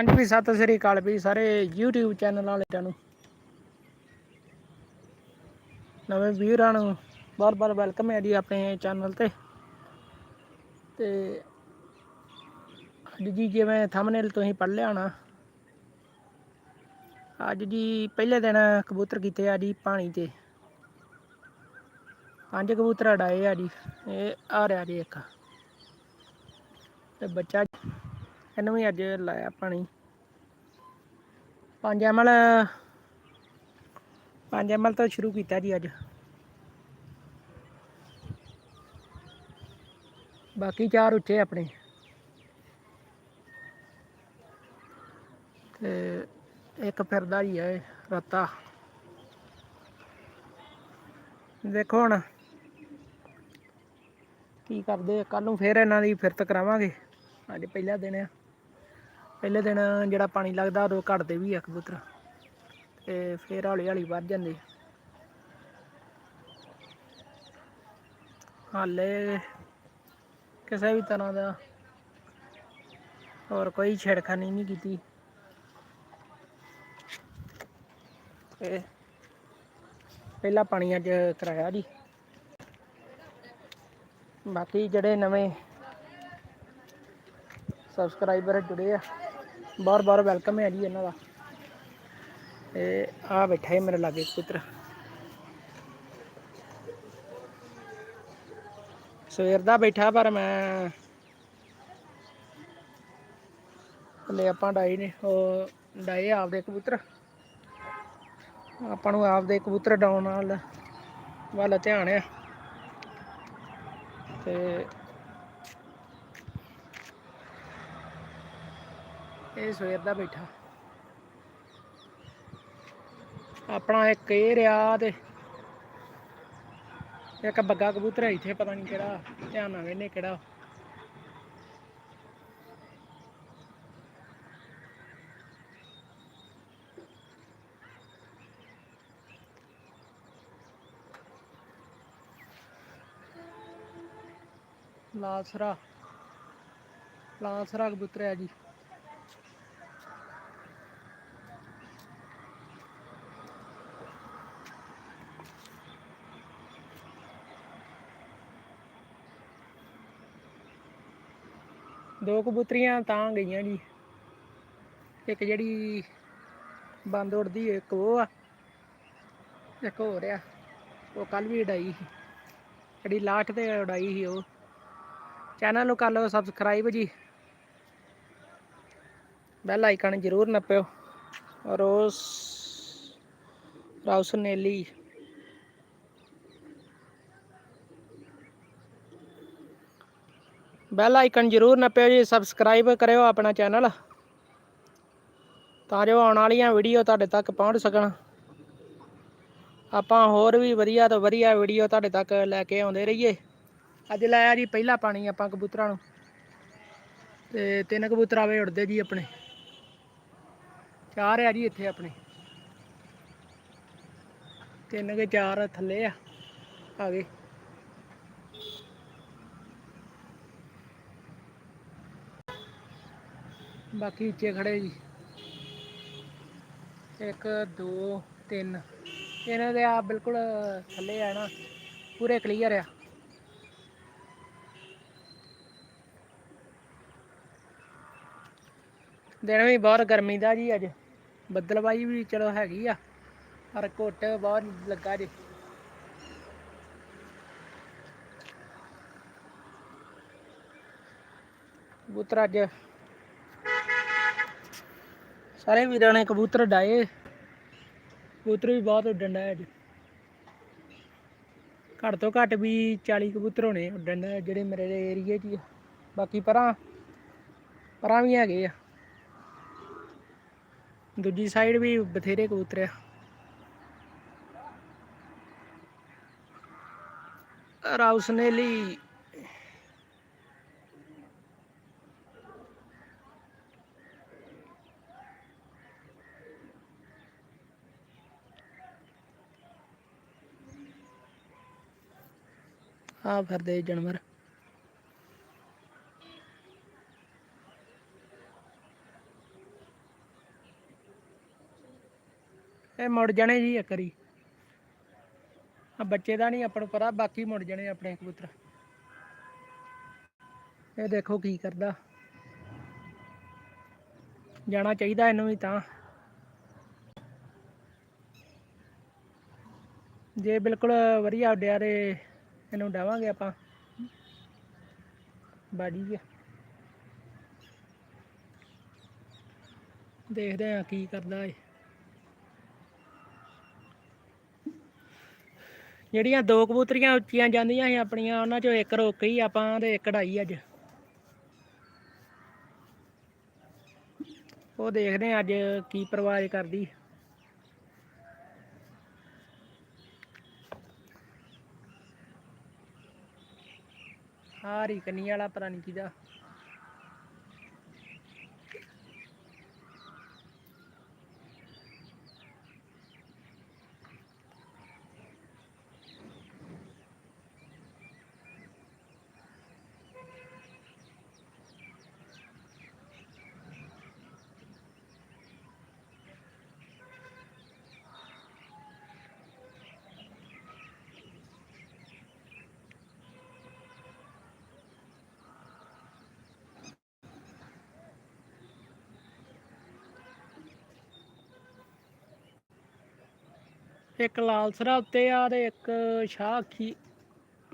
ਹਾਂਜੀ ਵੀ ਸਤਿ ਸ੍ਰੀ ਅਕਾਲ ਵੀ ਸਾਰੇ YouTube channel ਵਾਲਿਆਂ ਨੂੰ। ਨਵੇਂ ਵੀਰਾਂ ਨੂੰ ਬਹੁਤ ਬਹੁਤ ਵੈਲਕਮ ਹੈ ਜੀ ਆਪਣੇ ਚੈਨਲ ਤੇ। ਤੇ ਅੱਜ ਜੀ ਜਿਵੇਂ ਥੰਬਨੇਲ ਤੁਸੀਂ ਪੜ੍ਹ ਲਿਆ ਹੋਣਾ, ਅੱਜ ਜੀ ਪਹਿਲੇ ਦਿਨ ਕਬੂਤਰ ਕੀਤੇ ਆ ਜੀ ਪਾਣੀ ਤੇ। ਪੰਜ ਕਬੂਤਰ ਅਡਾਏ ਆ ਜੀ, ਇਹ ਆ ਰਿਹਾ ਜੀ ਇੱਕ। ਤੇ ਬੱਚਾ ਇਹਨੂੰ ਵੀ ਅੱਜ ਲਾਇਆ ਪਾਣੀ। 5 ਐਮਐਲ 5 ਐਮਐਲ ਤੋਂ ਸ਼ੁਰੂ ਕੀਤਾ ਜੀ ਅੱਜ। ਬਾਕੀ ਚਾਰ ਉੱਚੇ ਆਪਣੇ। ਤੇ ਇੱਕ ਫਿਰਦਾ ਹੀ ਹੈ ਰੱਤਾ। ਦੇਖੋ ਹੁਣ ਕੀ ਕਰਦੇ ਕੱਲ ਨੂੰ ਫੇਰ ਇਹਨਾਂ ਦੀ ਫਿਰਤ ਕਰਾਵਾਂਗੇ। ਅੱਜ ਪਹਿਲਾ ਦਿਨ ਆ। ਪਹਿਲੇ ਦਿਨ ਜਿਹੜਾ ਪਾਣੀ ਲੱਗਦਾ ਉਦੋਂ ਘਟਦੇ ਵੀ ਆ ਕਬੂਤਰ। ਤੇ ਫੇਰ ਹੌਲੀ ਹੌਲੀ ਵੱਧ ਜਾਂਦੇ। ਹਾਲੇ ਕਿਸੇ ਵੀ ਤਰ੍ਹਾਂ ਦਾ ਹੋਰ ਕੋਈ ਛੇੜਖਾਨੀ ਨਹੀਂ ਕੀਤੀ। ਤੇ ਪਹਿਲਾ ਪਾਣੀ ਅੱਜ ਕਰਾਇਆ ਜੀ। ਬਾਕੀ ਜਿਹੜੇ ਨਵੇਂ ਸਬਸਕ੍ਰਾਈਬਰ ਜੁੜੇ ਆ। ਬਾਰ ਬਾਰ ਵੈਲਕਮ ਹੈ ਜੀ ਇਹਨਾਂ ਦਾ। ਤੇ ਆ ਬੈਠਾ ਹੈ ਮੇਰੇ ਲਾਗੇ ਪੁੱਤਰ। ਸਵੇਰ ਦਾ ਬੈਠਾ, ਪਰ ਮੈਂ ਹਲੇ ਆਪਾਂ ਡਾਈ ਨੇ, ਉਹ ਡਾਏ ਆਪਦੇ ਕਬੂਤਰ। ਆਪਾਂ ਨੂੰ ਆਪਦੇ ਕਬੂਤਰ ਡਾਉਣ ਨਾਲ ਵੱਲ ਧਿਆਨ ਆ। ਤੇ ਇਹ ਸਵੇਰ ਦਾ ਬੈਠਾ। ਆਪਣਾ ਇੱਕ ਇਹ ਰਿਹਾ ਤੇ ਇੱਕ ਬੱਗਾ ਕਬੂਤਰ ਹੈ ਇੱਥੇ, ਪਤਾ ਨਹੀਂ ਕਿਹੜਾ, ਧਿਆਨ ਨਾਲ ਵੇਨੇ ਕਿਹੜਾ। ਲਾਸਰਾ ਲਾਸਰਾ ਕਬੂਤਰ ਹੈ ਜੀ। ਦੋ ਕਬੂਤਰੀਆਂ ਤਾਂ ਗਈਆਂ ਜੀ। ਇੱਕ ਜਿਹੜੀ ਬੰਦ ਉੜਦੀ ਇੱਕ ਉਹ ਆ, ਇੱਕ ਹੋਰ ਆ। ਉਹ ਕੱਲ ਵੀ ਉਡਾਈ ਸੀ। ਜਿਹੜੀ ਲਾਸਟ ਤੇ ਉਡਾਈ ਸੀ ਉਹ। ਚੈਨਲ ਨੂੰ ਕਰ ਲਓ ਸਬਸਕ੍ਰਾਈਬ ਜੀ। ਬੈਲ ਆਈਕਨ ਜ਼ਰੂਰ ਨੱਪਿਓ। ਰੋਸ ਰਾਉਸਨੇਲੀ ਬੈਲ ਆਈਕਨ ਜ਼ਰੂਰ ਨੱਪਿਓ ਜੀ ਸਬਸਕ੍ਰਾਈਬ ਕਰਿਓ ਆਪਣਾ ਚੈਨਲ ਤਾਂ ਜੋ ਆਉਣ ਵਾਲੀਆਂ ਵੀਡੀਓ ਤੁਹਾਡੇ ਤੱਕ ਪਹੁੰਚ ਸਕਣ। ਆਪਾਂ ਹੋਰ ਵੀ ਵਧੀਆ ਤੋਂ ਵਧੀਆ ਵੀਡੀਓ ਤੁਹਾਡੇ ਤੱਕ ਲੈ ਕੇ ਆਉਂਦੇ ਰਹੀਏ। ਅੱਜ ਲਾਇਆ ਜੀ ਪਹਿਲਾ ਪਾਣੀ ਆਪਾਂ ਕਬੂਤਰਾਂ ਨੂੰ। ਤੇ ਤਿੰਨ ਕਬੂਤਰ ਆਵੇ ਉੜਦੇ ਜੀ ਆਪਣੇ। ਚਾਰ ਆ ਜੀ ਇੱਥੇ ਆਪਣੇ। ਤਿੰਨ ਕੇ ਚਾਰ ਥੱਲੇ ਆ ਆ ਗਏ। ਬਾਕੀ ਉੱਚੇ ਖੜੇ ਜੀ। ਇੱਕ, ਦੋ, ਤਿੰਨ। ਇਹਨਾਂ ਦੇ ਆ ਬਿਲਕੁਲ ਥੱਲੇ ਆ ਨਾ, ਪੂਰੇ ਕਲੀਅਰ ਆ। ਦਿਨ ਵੀ ਬਹੁਤ ਗਰਮੀ ਦਾ ਜੀ ਅੱਜ। ਬੱਦਲਬਾਈ ਵੀ ਚਲੋ ਹੈਗੀ ਆ, ਪਰ ਘੁੱਟ ਬਹੁਤ ਲੱਗਾ ਜੀ। ਕਬੂਤਰ ਅੱਜ ਸਾਰੇ ਵੀਰਾਂ ਨੇ ਕਬੂਤਰ ਡਾਏ। ਕਬੂਤਰ ਵੀ ਬਹੁਤ ਉੱਡਣ ਡਿਆ ਅੱਜ। ਘੱਟ ਤੋਂ ਘੱਟ ਵੀ 40 ਕਬੂਤਰ ਹੋਣੇ ਉੱਡਣ ਡਿਆ ਜਿਹੜੇ ਮੇਰੇ ਏਰੀਏ 'ਚ ਬਾਕੀ ਪਰਾਂ ਪਰਾਂ ਵੀ ਹੈਗੇ ਆ। ਦੂਜੀ ਸਾਈਡ ਵੀ ਬਥੇਰੇ ਕਬੂਤਰ ਆ। ਰਾਉਸਨੇਲੀ ਆ ਫਿਰਦੇ ਜਾਨਵਰ। ਇਹ ਮੁੜ ਜਾਣੇ ਜੀ ਅਕਰੀ ਆ ਬੱਚੇ ਦਾ ਨਹੀਂ ਆਪਾਂ ਨੂੰ ਪਤਾ ਬਾਕੀ ਮੁੜ ਜਾਣੇ ਆਪਣੇ ਕਬੂਤਰ। ਇਹ ਦੇਖੋ ਕੀ ਕਰਦਾ। ਜਾਣਾ ਚਾਹੀਦਾ ਇਹਨੂੰ ਵੀ ਤਾਂ। ਜੇ ਬਿਲਕੁਲ ਵਧੀਆ ਉੱਡਿਆ ਤੇ ਇਹਨੂੰ ਡਾਵਾਂਗੇ ਆਪਾਂ। ਬਾਜੀ ਜੀ ਦੇਖਦੇ ਆ ਕੀ ਕਰਦਾ ਏ ਜਿਹੜੀਆਂ ਦੋ ਕਬੂਤਰੀਆਂ ਉੱਚੀਆਂ ਜਾਂਦੀਆਂ ਸੀ ਆਪਣੀਆਂ, ਉਹਨਾਂ ਚੋਂ ਇੱਕ ਰੋਕ ਗਈ ਆਪਾਂ ਤੇ ਇੱਕ ਢਾਈ ਅੱਜ। ਉਹ ਦੇਖਦੇ ਆ ਅੱਜ ਕੀ ਪਰਵਾਜ ਕਰਦੀ। ਹਾਰੀ ਕੰਨੀ ਵਾਲਾ ਪਤਾ ਨਹੀਂ ਕਿਹਦਾ। ਇੱਕ ਲਾਲਸਰਾ ਉੱਤੇ ਆ ਤੇ ਇੱਕ ਸ਼ਾਹ ਅੱਖੀ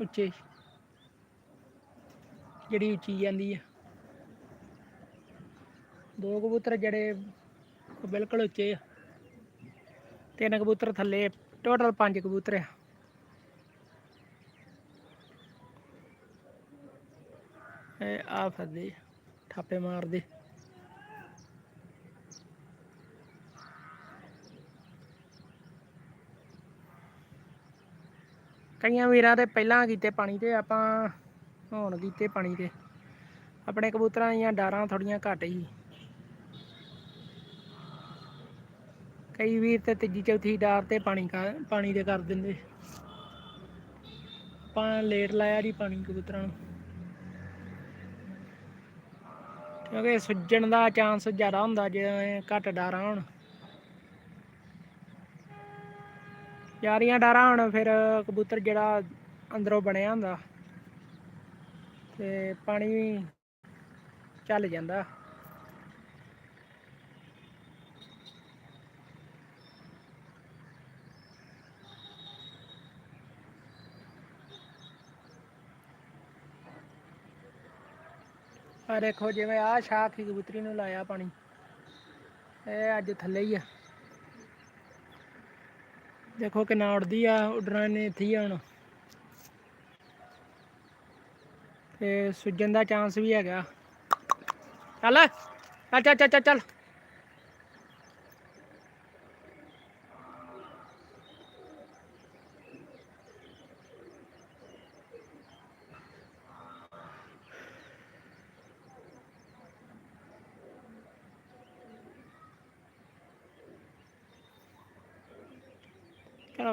ਉੱਚੇ। ਜਿਹੜੀ ਉੱਚੀ ਜਾਂਦੀ ਆ। ਦੋ ਕਬੂਤਰ ਜਿਹੜੇ ਬਿਲਕੁਲ ਉੱਚੇ ਆ। ਤਿੰਨ ਕਬੂਤਰ ਥੱਲੇ ਟੋਟਲ ਪੰਜ ਕਬੂਤਰ ਆ। ਇਹ ਆ ਫੱਦੇ ਠਾਪੇ ਮਾਰਦੇ। ਕਈਆਂ ਵੀਰਾਂ ਦੇ ਪਹਿਲਾਂ ਕੀਤੇ ਪਾਣੀ ਤੇ, ਆਪਾਂ ਹੁਣ ਕੀਤੇ ਪਾਣੀ ਤੇ। ਆਪਣੇ ਕਬੂਤਰਾਂ ਦੀਆਂ ਡਾਰਾਂ ਥੋੜੀਆਂ ਘੱਟ ਹੀ। ਕਈ ਵੀਰ ਤੇ ਤੀਜੀ, ਚੌਥੀ ਡਾਰ ਤੇ ਪਾਣੀ ਪਾਣੀ ਦੇ ਕਰ ਦਿੰਦੇ। ਆਪਾਂ ਲੇਟ ਲਾਇਆ ਜੀ ਪਾਣੀ ਕਬੂਤਰਾਂ ਨੂੰ। ਕਿਉਂਕਿ ਸੁੱਜਣ ਦਾ ਚਾਂਸ ਜ਼ਿਆਦਾ ਹੁੰਦਾ ਜੇ ਘੱਟ ਡਾਰਾਂ ਹੋਣ। ਯਾਰੀਆਂ ਡਾਰਾਂ ਹੁਣ ਫਿਰ ਕਬੂਤਰ ਜਿਹੜਾ ਅੰਦਰੋਂ ਬਣਿਆ ਹੁੰਦਾ। ਤੇ ਪਾਣੀ ਵੀ ਚੱਲ ਜਾਂਦਾ। ਆ ਦੇਖੋ ਜਿਵੇਂ ਆ ਸ਼ਾਖੀ ਕਬੂਤਰੀ ਨੂੰ ਲਾਇਆ ਪਾਣੀ। ਇਹ ਅੱਜ ਥੱਲੇ ਹੀ ਆ। ਦੇਖੋ ਕਿੰਨਾ ਉੱਡਦੀ ਆ, ਉੱਡਣਾ ਨੇ ਇੱਥੇ ਆ ਹੁਣ। ਤੇ ਸੁੱਜਣ ਦਾ ਚਾਂਸ ਵੀ ਹੈਗਾ। ਚੱਲ ਚੱਲ ਚੱਲ ਚੱਲ ਚੱਲ।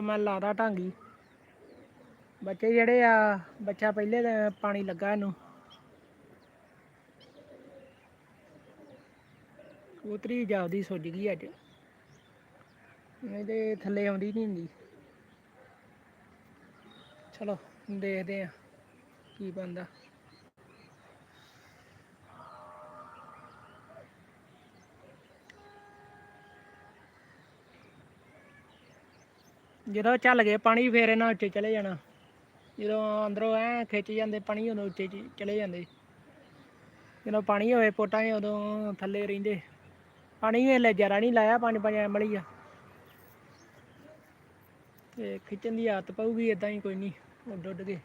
ਮੈਂ ਲਾਦਾ ਢਾਂਗੀ। ਬੱਚੇ ਜਿਹੜੇ ਆ, ਬੱਚਾ ਪਹਿਲੇ ਤਾਂ ਪਾਣੀ ਲੱਗਾ ਇਹਨੂੰ। ਕਬੂਤਰੀ ਜਾਪਦੀ ਸੁੱਜ ਗਈ ਅੱਜ। ਨਹੀਂ ਤੇ ਥੱਲੇ ਆਉਂਦੀ ਨਹੀਂ ਹੁੰਦੀ। ਚਲੋ ਦੇਖਦੇ ਆ ਕੀ ਬਣਦਾ। ਜਦੋਂ ਚੱਲ ਗਏ ਪਾਣੀ ਫੇਰ ਇਹਨਾਂ ਉੱਚੇ ਚਲੇ ਜਾਣਾ। ਜਦੋਂ ਅੰਦਰੋਂ ਐ ਖਿੱਚ ਜਾਂਦੇ ਪਾਣੀ, ਉਦੋਂ ਉੱਚੇ ਚਲੇ ਜਾਂਦੇ। ਜਦੋਂ ਪਾਣੀ ਹੋਵੇ ਪੋਟਾਂ ਉਦੋਂ ਥੱਲੇ ਰਹਿੰਦੇ। ਪਾਣੀ ਵੀ ਜਰਾ ਨਹੀਂ ਲਾਇਆ, ਪੰਜ ਪੰਜ ਐਮਲੀ ਆ। ਤੇ ਖਿੱਚਣ ਦੀ ਆਦਤ ਪਊਗੀ ਇਦਾਂ ਹੀ ਕੋਈ ਨਹੀਂ, ਉੱਡ ਉੱਡ ਕੇ।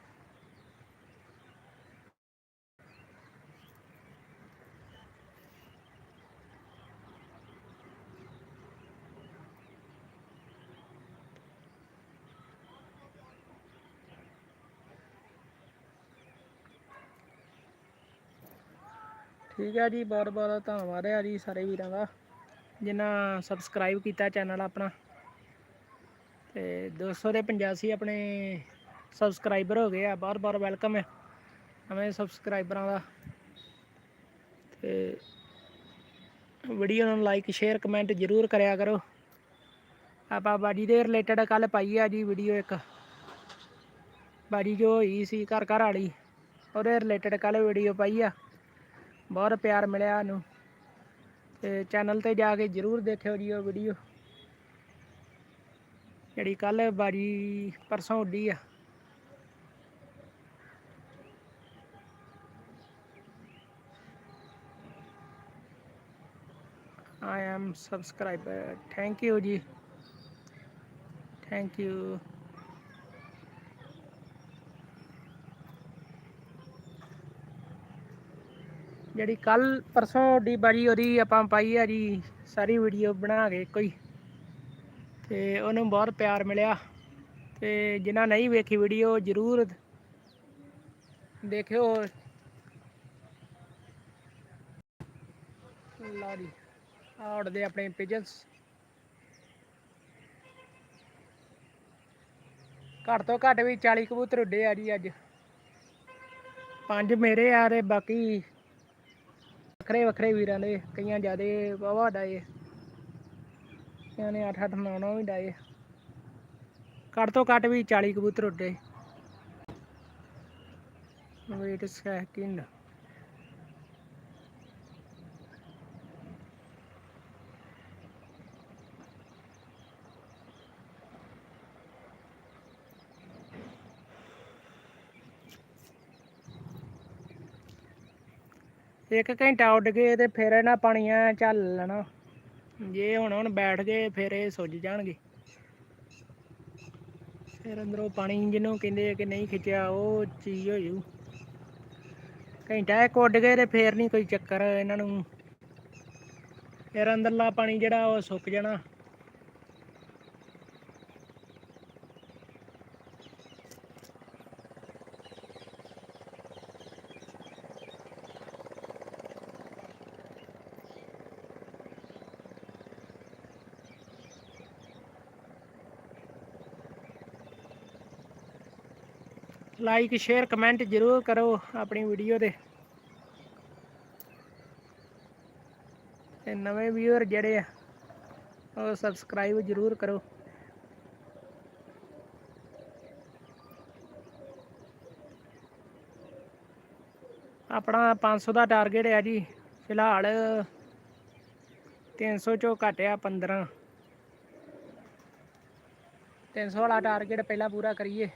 ਠੀਕ ਹੈ ਜੀ, ਬਹੁਤ ਬਹੁਤ ਧੰਨਵਾਦ ਹੈ ਜੀ ਸਾਰੇ ਵੀਰਾਂ ਦਾ, ਜਿਨ੍ਹਾਂ ਸਬਸਕ੍ਰਾਈਬ ਕੀਤਾ ਚੈਨਲ ਆਪਣਾ। ਤੇ 200 ਦੇ 85 ਆਪਣੇ ਸਬਸਕ੍ਰਾਈਬਰ ਹੋ ਗਏ ਆ, ਬਹੁਤ ਬਹੁਤ ਵੈਲਕਮ ਹੈ ਨਵੇਂ ਸਬਸਕ੍ਰਾਈਬਰਾਂ ਦਾ। ਤੇ ਵੀਡੀਓ ਨੂੰ ਲਾਈਕ ਸ਼ੇਅਰ ਕਮੈਂਟ ਜ਼ਰੂਰ ਕਰਿਆ ਕਰੋ। ਆਪਾਂ ਬਾਜੀ ਦੇ ਰਿਲੇਟਡ ਕੱਲ ਪਾਈ ਆ ਜੀ ਵੀਡੀਓ ਇੱਕ। ਬਾਜੀ ਜੋ ਹੋਈ ਸੀ ਘਰ ਘਰ ਵਾਲੀ, ਉਹਦੇ ਰਿਲੇਟਡ ਕੱਲ ਵੀਡੀਓ ਪਾਈ ਆ। ਬਹੁਤ ਪਿਆਰ ਮਿਲਿਆ ਸਾਨੂੰ। ਤੇ ਚੈਨਲ ਤੇ ਜਾ ਕੇ ਜਰੂਰ ਦੇਖਿਓ ਜੀ ਉਹ ਵੀਡੀਓ ਜਿਹੜੀ ਕੱਲ ਬਾਜੀ ਪਰਸੋਂ ਉੱਡੀ ਆ। I am subscriber. Thank you ji. Thank you ਜਿਹੜੀ ਕੱਲ ਪਰਸੋਂ ਦੀ ਬਾਜੀ, ਉਹਦੀ ਆਪਾਂ ਪਾਈ ਆ ਜੀ, ਸਾਰੀ ਵੀਡੀਓ ਬਣਾ ਕੇ ਇੱਕੋ ਹੀ। ਤੇ ਉਹਨੂੰ ਬਹੁਤ ਪਿਆਰ ਮਿਲਿਆ। ਤੇ ਜਿਨ੍ਹਾਂ ਨਹੀਂ ਵੇਖੀ ਵੀਡੀਓ ਜਰੂਰ ਦੇਖਿਓ। ਲਓ ਜੀ, ਆਹ ਉੱਡਦੇ ਆਪਣੇ ਪਿਜਨਸ ਘੱਟ ਤੋਂ ਘੱਟ ਵੀ 40 ਕਬੂਤਰ ਉੱਡੇ ਆ ਜੀ ਅੱਜ। ਪੰਜ ਮੇਰੇ ਆ ਤੇ ਬਾਕੀ ਵੱਖਰੇ ਵੱਖਰੇ ਵੀਰਾਂ ਦੇ, ਕਈਆਂ ਜਿਆਦੇ ਵਾਵਾ ਡਾਏ ਕਈਆਂ ਨੇ 8 8 9 9 ਵੀ ਡਾਏ ਘੱਟ ਤੋਂ ਘੱਟ ਵੀ 40 ਕਬੂਤਰ ਉੱਡੇ। ਵੇਟ ਸੈਕਿੰਡ ਇੱਕ ਘੰਟਾ ਉੱਡ ਗਏ ਤੇ ਫਿਰ ਇਹਨਾਂ ਪਾਣੀਆਂ ਚੱਲ ਲੈਣਾ। ਜੇ ਹੁਣ ਹੁਣ ਬੈਠ ਗਏ, ਫਿਰ ਇਹ ਸੁੱਜ ਜਾਣਗੇ। ਫਿਰ ਅੰਦਰੋਂ ਪਾਣੀ ਜਿਹਨੂੰ ਕਹਿੰਦੇ ਕਿ ਨਹੀਂ ਖਿੱਚਿਆ, ਉਹ ਚੀਜ਼ ਹੋ ਜੂ ਘੰਟਾ ਇੱਕ ਉੱਡ ਗਏ ਤੇ ਫੇਰ ਨਹੀਂ ਕੋਈ ਚੱਕਰ ਇਹਨਾਂ ਨੂੰ। ਫਿਰ ਅੰਦਰਲਾ ਪਾਣੀ ਜਿਹੜਾ ਉਹ ਸੁੱਕ ਜਾਣਾ। ਲਾਈਕ ਸ਼ੇਅਰ ਕਮੈਂਟ ਜ਼ਰੂਰ ਕਰੋ ਆਪਣੀ ਵੀਡੀਓ ਦੇ ਤੇ ਨਵੇਂ ਵੀਅਰ ਜਿਹੜੇ ਆ, ਉਹ ਸਬਸਕ੍ਰਾਈਬ ਜ਼ਰੂਰ ਕਰੋ। ਆਪਣਾ 500 ਦਾ ਟਾਰਗੇਟ ਹੈ ਜੀ, ਫਿਲਹਾਲ 300 ਚੋਂ ਘਟਿਆ 15 300 ਵਾਲਾ ਟਾਰਗੇਟ ਪਹਿਲਾਂ ਪੂਰਾ ਕਰੀਏ।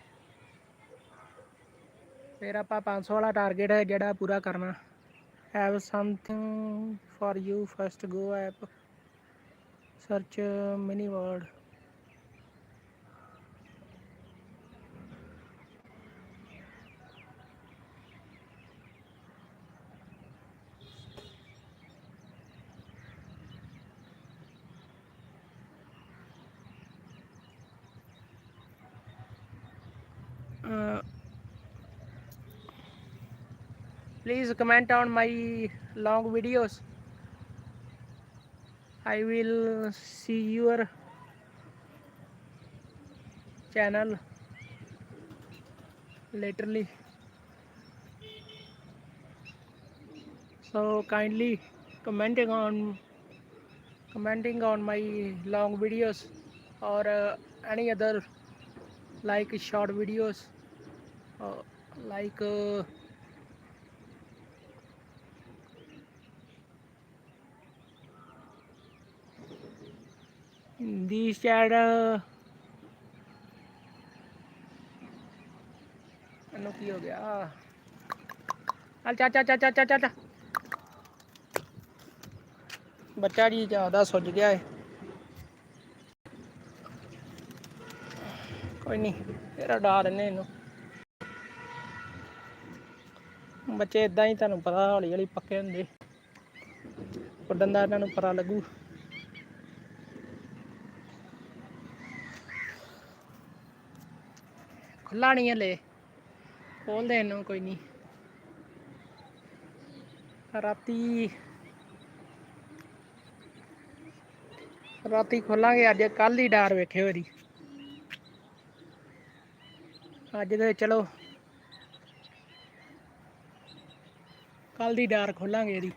ਫਿਰ ਆਪਾਂ 500 ਵਾਲਾ ਟਾਰਗੇਟ ਜਿਹੜਾ ਪੂਰਾ ਕਰਨਾ। Have something for you first go app search mini word please comment on my long videos. I will see your channel laterally so kindly commenting on commenting on my long videos or uh, any other like short videos uh, like uh, these channel ਇਹਨੂੰ ਕੀ ਹੋ ਗਿਆ? ਚੱਲ ਚਾ ਚਾ ਚਾ ਚਾ ਚਾ ਚਾ ਬੱਚਾ ਜੀ ਜ਼ਿਆਦਾ ਸੁੱਜ ਗਿਆ ਏ। ਕੋਈ ਨਹੀਂ ਤੇਰਾ ਡਾ ਦਿੰਨੇ ਇਹਨੂੰ। ਬੱਚੇ ਇਦਾਂ ਹੀ ਤੁਹਾਨੂੰ ਪਤਾ ਹੌਲੀ ਹੌਲੀ ਪੱਕੇ ਹੁੰਦੇ। ਉੱਡਣ ਦਾ ਇਹਨਾਂ ਨੂੰ ਪਤਾ ਲੱਗੂ। ਖੁੱਲਾ ਨਹੀਂ ਹਲੇ ਖੋਲਦੇ ਇਹਨੂੰ, ਕੋਈ ਨਹੀਂ ਰਾਤੀ ਰਾਤੀ ਖੋਲਾਂਗੇ, ਅੱਜ ਕੱਲ ਹੀ ਡਾਰ ਵੇਖਿਓ ਇਹਦੀ ਅੱਜ ਦੇ ਚਲੋ ਕੱਲ ਦੀ ਡਾਰ ਖੋਲਾਂਗੇ ਇਹਦੀ।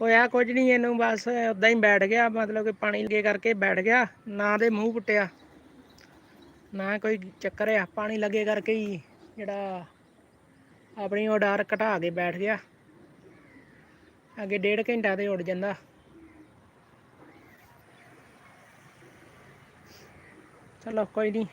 ਹੋਇਆ ਕੁਝ ਨਹੀਂ, ਇਹਨੂੰ ਬਸ ਉਦਾਂ ਹੀ ਬੈਠ ਗਿਆ, ਮਤਲਬ ਕਿ ਪਾਣੀ ਲੱਗੇ ਕਰਕੇ ਬੈਠ ਗਿਆ, ਨਾ ਦੇ ਮੂੰਹ ਪੁੱਟਿਆ, ਨਾ ਕੋਈ ਚੱਕਰ ਆ, ਪਾਣੀ ਲੱਗੇ ਕਰਕੇ ਹੀ ਜਿਹੜਾ ਆਪਣੀ ਉਡਾਰ ਘਟਾ ਕੇ ਬੈਠ ਗਿਆ। ਅੱਗੇ ਡੇਢ ਘੰਟਾ ਤੇ ਉੱਡ ਜਾਂਦਾ। ਚਲੋ ਕੋਈ ਨਹੀਂ।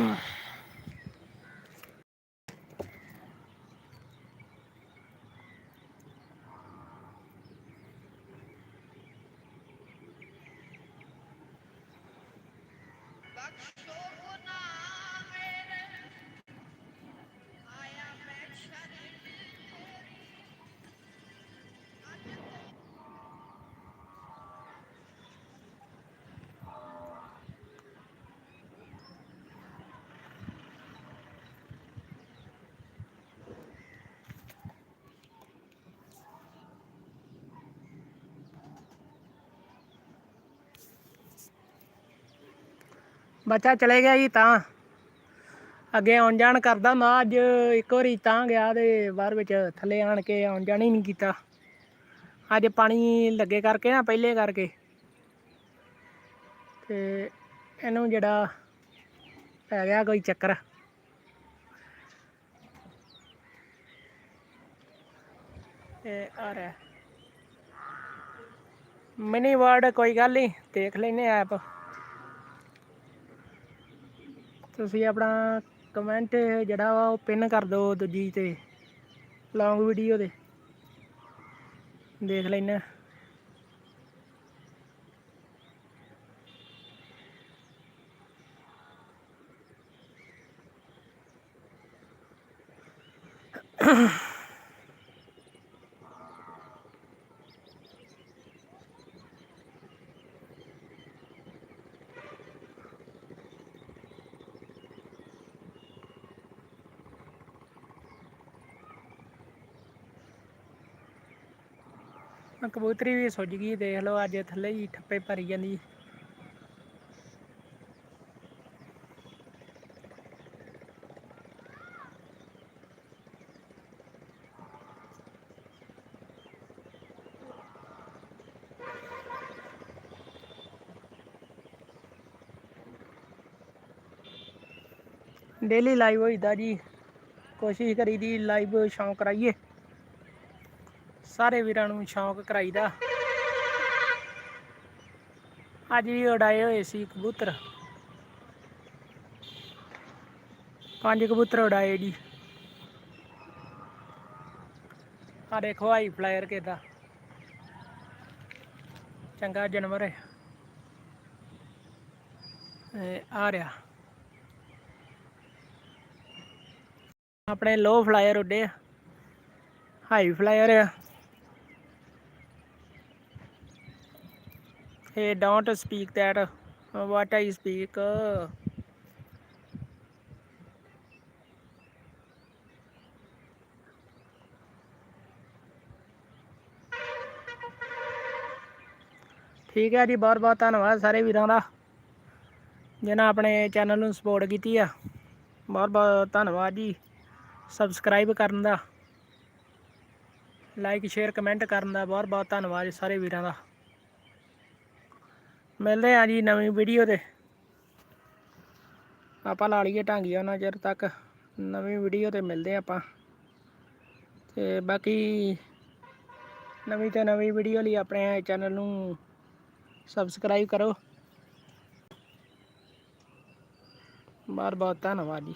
Ugh. ਬੱਚਾ ਚਲੇ ਗਿਆ ਜੀ ਤਾਂ। ਅੱਗੇ ਆਉਣ ਜਾਣ ਕਰਦਾ ਮੈਂ, ਅੱਜ ਇੱਕ ਵਾਰੀ ਤਾਂ ਗਿਆ ਤੇ ਬਾਹਰ ਵਿੱਚ ਥੱਲੇ ਆਣ ਕੇ ਆਉਣ ਜਾਣ ਹੀ ਨਹੀਂ ਕੀਤਾ। ਅੱਜ ਪਾਣੀ ਲੱਗੇ ਕਰਕੇ ਨਾ, ਪਹਿਲੇ ਕਰਕੇ। ਤੇ ਇਹਨੂੰ ਜਿਹੜਾ ਪੈ ਗਿਆ ਕੋਈ ਚੱਕਰ। ਤੇ ਆ ਰਿਹਾ। ਮਿਨੀ ਵਰਡ ਕੋਈ ਗੱਲ ਨਹੀਂ ਦੇਖ ਲੈਨੇ ਐਪ ਤੁਸੀਂ ਆਪਣਾ ਕਮੈਂਟ ਜਿਹੜਾ ਵਾ ਉਹ ਪਿੰਨ ਕਰ ਦਿਓ ਦੂਜੀ ਤੇ ਲੌਂਗ ਵੀਡੀਓ ਦੇ ਦੇਖ ਲੈਣਾ ਆਹ ਕਬੂਤਰੀ ਵੀ ਸੁੱਜ ਗਈ, ਦੇਖ ਲਓ ਅੱਜ ਥੱਲੇ ਹੀ ਠੱਪੇ ਭਰੀ ਜਾਂਦੀ। ਡੇਲੀ ਲਾਈਵ ਹੋਈਦਾ ਜੀ। ਕੋਸ਼ਿਸ਼ ਕਰੀਦੀ ਲਾਈਵ ਸ਼ੌਂਕ ਕਰਾਈਏ। ਸਾਰੇ ਵੀਰਾਂ ਨੂੰ ਸ਼ੌਂਕ ਕਰਾਈਦਾ। ਅੱਜ ਵੀ ਉਡਾਏ ਹੋਏ ਸੀ ਕਬੂਤਰ। ਪੰਜ ਕਬੂਤਰ ਉਡਾਏ ਜੀ। ਆ ਦੇਖੋ ਹਾਈ ਫਲਾਇਰ ਕਿਦਾ ਚੰਗਾ ਜਾਨਵਰ ਹੈ। ਇਹ ਆ ਰਿਹਾ। ਆਪਣੇ ਲੋ ਫਲਾਇਰ ਉੱਡੇ ਹਾਈ ਫਲਾਇਰ ਆ। Hey, don't speak that. Uh, What I speak. ਠੀਕ ਹੈ ਜੀ ਬਹੁਤ ਬਹੁਤ ਧੰਨਵਾਦ ਸਾਰੇ ਵੀਰਾਂ ਦਾ ਜਿਨ੍ਹਾਂ ਆਪਣੇ ਚੈਨਲ ਨੂੰ ਸਪੋਰਟ ਕੀਤੀ ਆ ਬਹੁਤ ਬਹੁਤ ਧੰਨਵਾਦ ਜੀ ਸਬਸਕ੍ਰਾਈਬ ਕਰਨ ਦਾ ਲਾਈਕ ਸ਼ੇਅਰ ਕਮੈਂਟ ਕਰਨ ਦਾ ਬਹੁਤ ਬਹੁਤ ਧੰਨਵਾਦ ਜੀ ਸਾਰੇ ਵੀਰਾਂ ਦਾ ਮਿਲਦੇ ਆ ਜੀ ਨਵੀਂ ਵੀਡੀਓ ਤੇ। ਆਪਾਂ ਲਾ ਲਈਏ ਢਾਂਗੀ ਉਹਨਾਂ ਚਿਰ ਤੱਕ। ਨਵੀਂ ਵੀਡੀਓ ਤੇ ਮਿਲਦੇ ਆਪਾਂ। ਤੇ ਬਾਕੀ ਨਵੀਂ ਤੇ ਨਵੀਂ ਵੀਡੀਓ ਲਈ ਆਪਣੇ ਚੈਨਲ ਨੂੰ ਸਬਸਕ੍ਰਾਈਬ ਕਰੋ। ਬਹੁਤ ਬਹੁਤ ਧੰਨਵਾਦ ਜੀ।